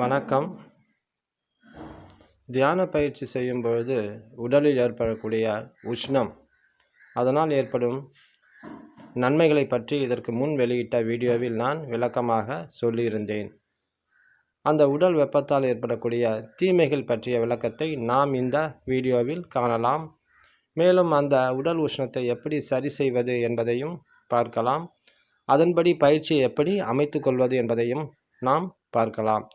வணக்கம். தியான பயிற்சி செய்யும் பொழுது உடலில் ஏற்படக்கூடிய உஷ்ணம் அதனால் ஏற்படும் நன்மைகளை பற்றி இதற்கு முன் வெளியிட்ட வீடியோவில் நான் விளக்கமாக சொல்லியிருந்தேன். அந்த உடல் வெப்பத்தால் ஏற்படக்கூடிய தீமைகள் பற்றிய விளக்கத்தை நாம் இந்த வீடியோவில் காணலாம். மேலும் அந்த உடல் உஷ்ணத்தை எப்படி சரி செய்வது என்பதையும் பார்க்கலாம். அதன்படி பயிற்சியை எப்படி அமைத்து கொள்வது என்பதையும் நாம் பார்க்கலாம்.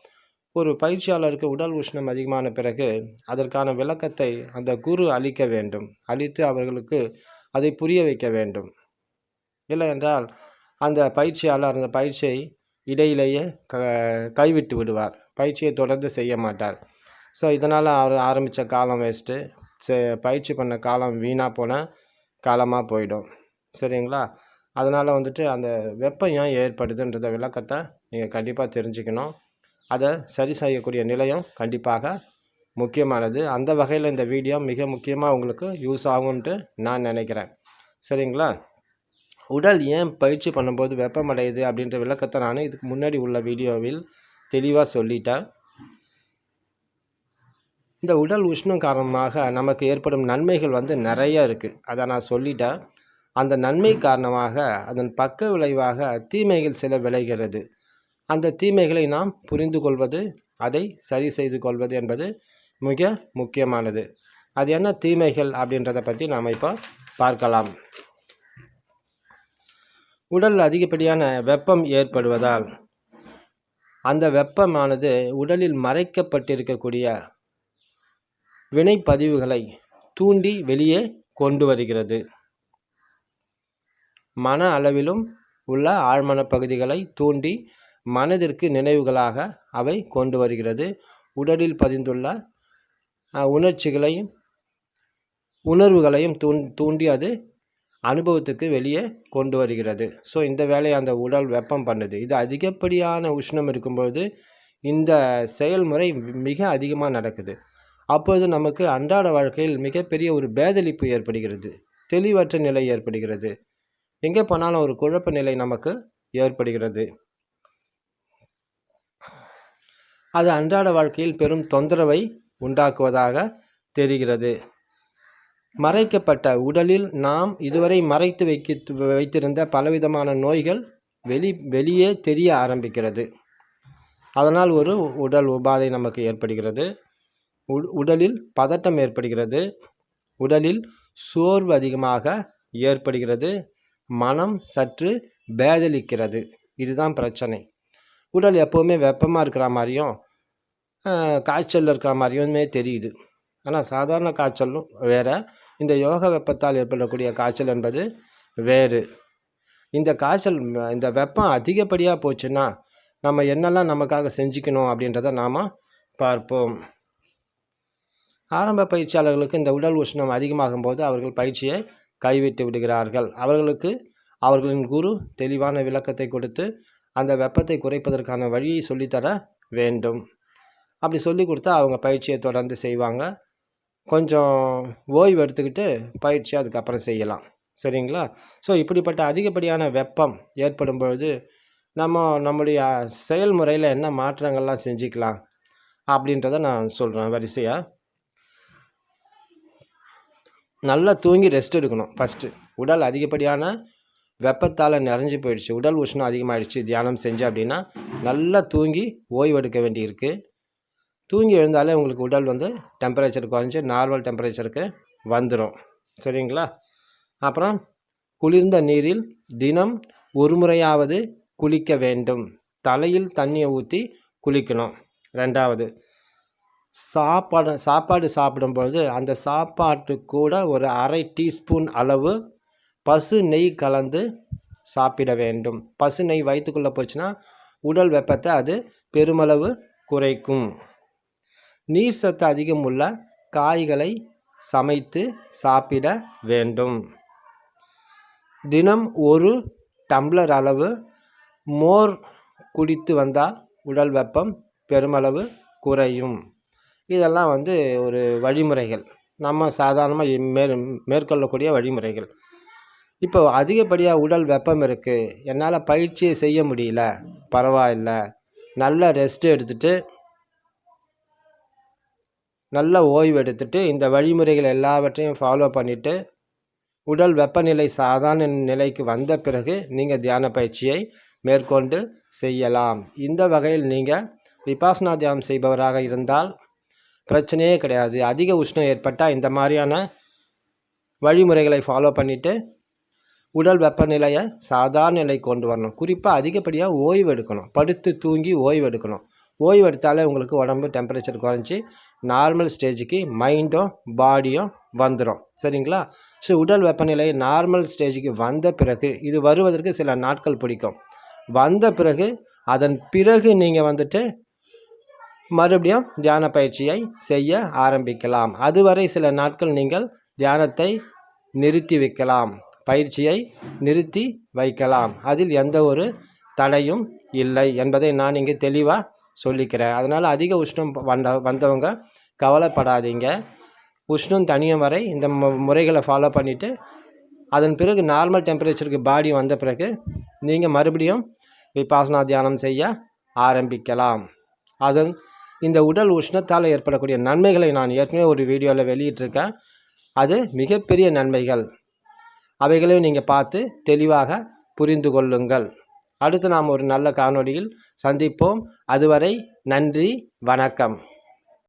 ஒரு பயிற்சியாளருக்கு உடல் உஷ்ணம் அதிகமான பிறகு அதற்கான விளக்கத்தை அந்த குரு அளிக்க வேண்டும். அளித்து அவர்களுக்கு அதை புரிய வைக்க வேண்டும். இல்லை என்றால் அந்த பயிற்சியாளர் அந்த பயிற்சியை இடையிலேயே க கைவிட்டு விடுவார். பயிற்சியை தொடர்ந்து செய்ய மாட்டார். ஸோ இதனால் அவர் ஆரம்பித்த காலம் வேஸ்ட்டு சே பயிற்சி பண்ண காலம் வீணாக போன காலமாக போயிடும். சரிங்களா? அதனால் வந்துட்டு அந்த வெப்பம் ஏன் ஏற்படுதுன்றத விளக்கத்தை நீங்கள் கண்டிப்பாக தெரிஞ்சுக்கணும். அதை சரி செய்யக்கூடிய நிலையம் கண்டிப்பாக முக்கியமானது. அந்த வகையில் இந்த வீடியோ மிக முக்கியமாக உங்களுக்கு யூஸ் ஆகும்ன்ட்டு நான் நினைக்கிறேன். சரிங்களா? உடல் ஏன் பயிற்சி பண்ணும்போது வெப்பமடையுது அப்படின்ற விளக்கத்தை நான் இதுக்கு முன்னாடி உள்ள வீடியோவில் தெளிவாக சொல்லிட்டேன். இந்த உடல் உஷ்ணம் காரணமாக நமக்கு ஏற்படும் நன்மைகள் வந்து நிறைய இருக்குது அதை நான் சொல்லிட்டேன். அந்த நன்மை காரணமாக அதன் பக்க விளைவாக தீமைகள் சில விளைகிறது. அந்த தீமைகளை நாம் புரிந்து கொள்வது அதை சரி செய்து கொள்வது என்பது மிக முக்கியமானது. அது என்ன தீமைகள் அப்படின்றத பற்றி நாம் இப்போ பார்க்கலாம். உடல் அதிகப்படியான வெப்பம் ஏற்படுவதால் அந்த வெப்பமானது உடலில் மறைக்கப்பட்டிருக்கக்கூடிய வினைப்பதிவுகளை தூண்டி வெளியே கொண்டு வருகிறது. மன அளவிலும் உள்ள ஆழ்மன பகுதிகளை தூண்டி மனதிற்கு நினைவுகளாக அவை கொண்டு வருகிறது. உடலில் பதிந்துள்ள உணர்ச்சிகளையும் உணர்வுகளையும் தூண் தூண்டி அது அனுபவத்துக்கு வெளியே கொண்டு வருகிறது. ஸோ இந்த வேலையை அந்த உடல் வெப்பம் பண்ணுது. இது அதிகப்படியான உஷ்ணம் இருக்கும்போது இந்த செயல்முறை மிக அதிகமாக நடக்குது. அப்போது நமக்கு அன்றாட வாழ்க்கையில் மிகப்பெரிய ஒரு பேதளிப்பு ஏற்படுகிறது. தெளிவற்ற நிலை ஏற்படுகிறது. எங்கே போனாலும் ஒரு குழப்ப நிலை நமக்கு ஏற்படுகிறது. அது அன்றாட வாழ்க்கையில் பெரும் தொந்தரவை உண்டாக்குவதாக தெரிகிறது. மறைக்கப்பட்ட உடலில் நாம் இதுவரை மறைத்து வைக்க வைத்திருந்த பலவிதமான நோய்கள் வெளி வெளியே தெரிய ஆரம்பிக்கிறது. அதனால் ஒரு உடல் உபாதை நமக்கு ஏற்படுகிறது. உடலில் பதட்டம் ஏற்படுகிறது. உடலில் சோர்வு அதிகமாக ஏற்படுகிறது. மனம் சற்று பேதலிக்கிறது. இதுதான் பிரச்சனை. உடல் எப்போவுமே வெப்பமாக இருக்கிற மாதிரியும் காய்ச்சல் இருக்கிற மாதிரியுமே தெரியுது. ஆனால் சாதாரண காய்ச்சலும் வேறு. இந்த யோக வெப்பத்தால் ஏற்படக்கூடிய காய்ச்சல் என்பது வேறு. இந்த காய்ச்சல் இந்த வெப்பம் அதிகப்படியாக போச்சுன்னா நம்ம என்னெல்லாம் நமக்காக செஞ்சுக்கணும் அப்படின்றத நாம் பார்ப்போம். ஆரம்ப பயிற்சியாளர்களுக்கு இந்த உடல் உஷ்ணம் அதிகமாகும் போது அவர்கள் பயிற்சியை கைவிட்டு விடுகிறார்கள். அவர்களுக்கு அவர்களின் குரு தெளிவான விளக்கத்தை கொடுத்து அந்த வெப்பத்தை குறைப்பதற்கான வழியை சொல்லித்தர வேண்டும். அப்படி சொல்லி கொடுத்தா அவங்க பயிற்சியை தொடர்ந்து செய்வாங்க. கொஞ்சம் ஓய்வு எடுத்துக்கிட்டு பயிற்சி அதுக்கப்புறம் செய்யலாம். சரிங்களா? ஸோ இப்படிப்பட்ட அதிகப்படியான வெப்பம் ஏற்படும் பொழுது நம்ம நம்முடைய செயல்முறையில் என்ன மாற்றங்கள்லாம் செஞ்சுக்கலாம் அப்படின்றத நான் சொல்கிறேன் வரிசையாக நல்லா தூங்கி ரெஸ்ட் எடுக்கணும் ஃபஸ்ட்டு உடல் அதிகப்படியான வெப்பத்தால் நிறைஞ்சு போயிடுச்சு. உடல் உஷ்ணம் அதிகமாகிடுச்சு தியானம் செஞ்சு அப்படின்னா நல்லா தூங்கி ஓய்வெடுக்க வேண்டியிருக்கு. தூங்கி எழுந்தாலே உங்களுக்கு உடல் வந்து டெம்பரேச்சர் குறைஞ்சி நார்மல் டெம்பரேச்சருக்கு வந்துடும் சரிங்களா? அப்புறம் குளிர்ந்த நீரில் தினம் ஒரு முறையாவது குளிக்க வேண்டும். தலையில் தண்ணியை ஊற்றி குளிக்கணும். ரெண்டாவது சாப்பாடு சாப்பாடு சாப்பிடும்பொழுது அந்த சாப்பாட்டு கூட ஒரு அரை டீஸ்பூன் அளவு பசு நெய் கலந்து சாப்பிட வேண்டும். பசு நெய் வயிற்றுக்குள்ளே போச்சுன்னா உடல் வெப்பத்தை அது பெருமளவு குறைக்கும். நீர் சத்து அதிகம் உள்ள காய்களை சமைத்து சாப்பிட வேண்டும். தினம் ஒரு டம்ளர் அளவு மோர் குடித்து வந்தால் உடல் வெப்பம் பெருமளவு குறையும். இதெல்லாம் வந்து ஒரு வழிமுறைகள். நம்ம சாதாரணமாக மேற் மேற்கொள்ளக்கூடிய வழிமுறைகள். இப்போ அதிகப்படியாக உடல் வெப்பம் இருக்குது என்னால் பயிற்சியை செய்ய முடியல. பரவாயில்ல. நல்ல ரெஸ்ட் எடுத்துகிட்டு நல்ல ஓய்வு எடுத்துட்டு இந்த வழிமுறைகள் எல்லாவற்றையும் ஃபாலோ பண்ணிவிட்டு உடல் வெப்பநிலை சாதாரண நிலைக்கு வந்த பிறகு நீங்கள் தியான பயிற்சியை மேற்கொண்டு செய்யலாம். இந்த வகையில் நீங்கள் விபாசனா தியானம் செய்பவராக இருந்தால் பிரச்சனையே கிடையாது. அதிக உஷ்ணம் ஏற்பட்டால் இந்த மாதிரியான வழிமுறைகளை ஃபாலோ பண்ணிவிட்டு உடல் வெப்பநிலையை சாதாரண நிலை கொண்டு வரணும். குறிப்பாக அதிகப்படியாக ஓய்வு எடுக்கணும். படுத்து தூங்கி ஓய்வு எடுக்கணும். ஓய்வு எடுத்தாலே உங்களுக்கு உடம்பு டெம்பரேச்சர் குறைஞ்சி நார்மல் ஸ்டேஜுக்கு மைண்டும் பாடியும் வந்துடும் சரிங்களா? ஸோ உடல் வெப்பநிலை நார்மல் ஸ்டேஜுக்கு வந்த பிறகு இது வருவதற்கு சில நாட்கள் பிடிக்கும். வந்த பிறகு அதன் பிறகு நீங்கள் வந்துட்டு மறுபடியும் தியான பயிற்சியை செய்ய ஆரம்பிக்கலாம். அதுவரை சில நாட்கள் நீங்கள் தியானத்தை நிறுத்தி வைக்கலாம். பயிற்சியை நிறுத்தி வைக்கலாம். அதில் எந்த ஒரு தடையும் இல்லை என்பதை நான் இங்கே தெளிவாக சொல்லிக்கிறேன். அதனால் அதிக உஷ்ணம் வந்த வந்தவங்க கவலைப்படாதீங்க. உஷ்ணம் தனியும் வரை இந்த முறைகளை ஃபாலோ பண்ணிவிட்டு அதன் பிறகு நார்மல் டெம்பரேச்சருக்கு பாடி வந்த பிறகு நீங்கள் மறுபடியும் விபாசனா தியானம் செய்ய ஆரம்பிக்கலாம். அதன் இந்த உடல் உஷ்ணத்தால் ஏற்படக்கூடிய நன்மைகளை நான் ஏற்கனவே ஒரு வீடியோவில் வெளியிட்டிருக்கேன். அது மிகப்பெரிய நன்மைகள். அவைகளையும் நீங்கள் பார்த்து தெளிவாக புரிந்து கொள்ளுங்கள். அடுத்து நாம் ஒரு நல்ல காணொளியில் சந்திப்போம். அதுவரை நன்றி வணக்கம்.